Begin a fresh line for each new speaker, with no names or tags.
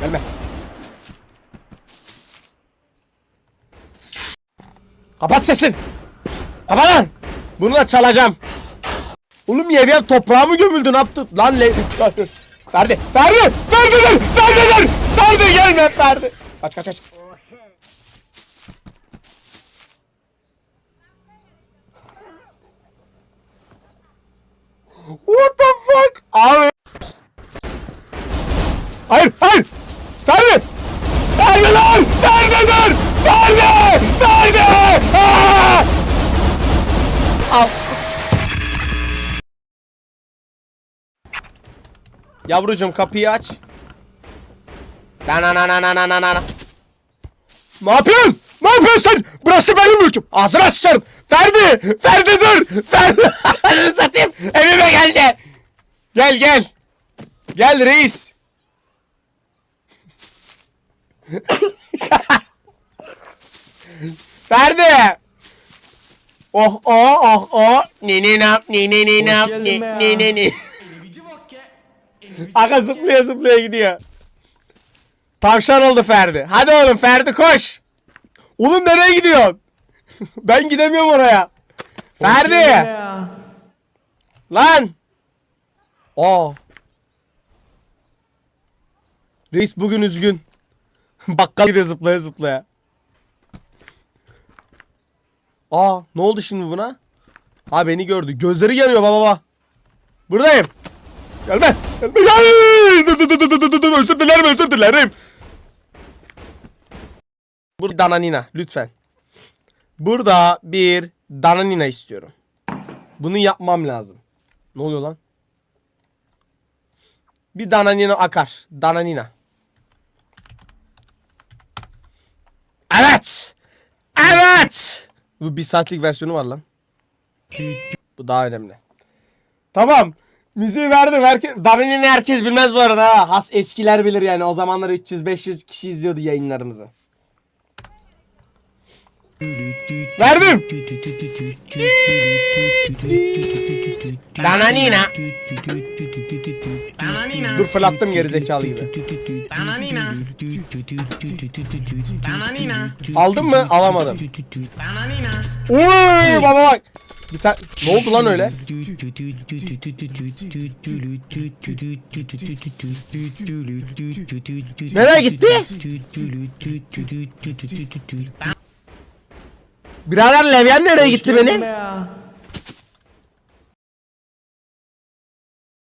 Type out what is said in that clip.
Gelme. Kapat sesini. Kapat lan. Bunu da çalacağım. Oğlum Yevyen toprağa mı gömüldü ne yaptı? Lan le... Ferdi. Ferdi. Ferdi dur. Ferdi dur. Ferdi gelme Ferdi. Kaç kaç kaç. What the fuck? Abi. Hayır hayır. Ferdi. Ferdi lan. Ferdi dur. Ferdi. Ferdi. Aa! Al. Yavrucuğum kapıyı aç. Dananananananana. Ne yapıyorsun? Ne yapıyorsun sen? Burası benim mülküm. Ağzına sıçarım. Ferdi! Ferdi dur! Ferdi! Ananı satayım. Evime geldi. Gel gel. Gel reis. Ferdi! Oh oh oh oh. Ni ni nap ni ni ni nap ni
ya.
ni ni. Aga zıplaya zıplaya gidiyor. Tavşan oldu Ferdi. Hadi oğlum Ferdi koş. Oğlum nereye gidiyorsun? ben gidemiyorum oraya. Ferdi. Lan. Aa. Reis bugün üzgün. Bakkal gidiyor zıplaya zıplaya. Aa ne oldu şimdi buna? Ha beni gördü. Gözleri yanıyor baba baba. Buradayım. Gelme. Gelme. Gel. Özür dilerim özür dilerim. Burada dananina lütfen. Burada bir dananina istiyorum. Bunu yapmam lazım. Ne oluyor lan? Bir dananina akar. Dananina. Bu bir saatlik versiyonu var lan. Bu daha önemli. Tamam. Müziği verdim. Herkes, Dananina herkes bilmez bu arada. ha. Has eskiler bilir yani. O zamanlar 300-500 kişi izliyordu yayınlarımızı. Verdim. Dananina.
Bananina.
Dur fırlattım gerizekalı gibi. Aldın mı? Alamadım.
Bananina.
Uy baba bak. Bir tane... Ne oldu lan öyle? Nereye gitti? Birader Levyen nereye gitti benim?
Ya.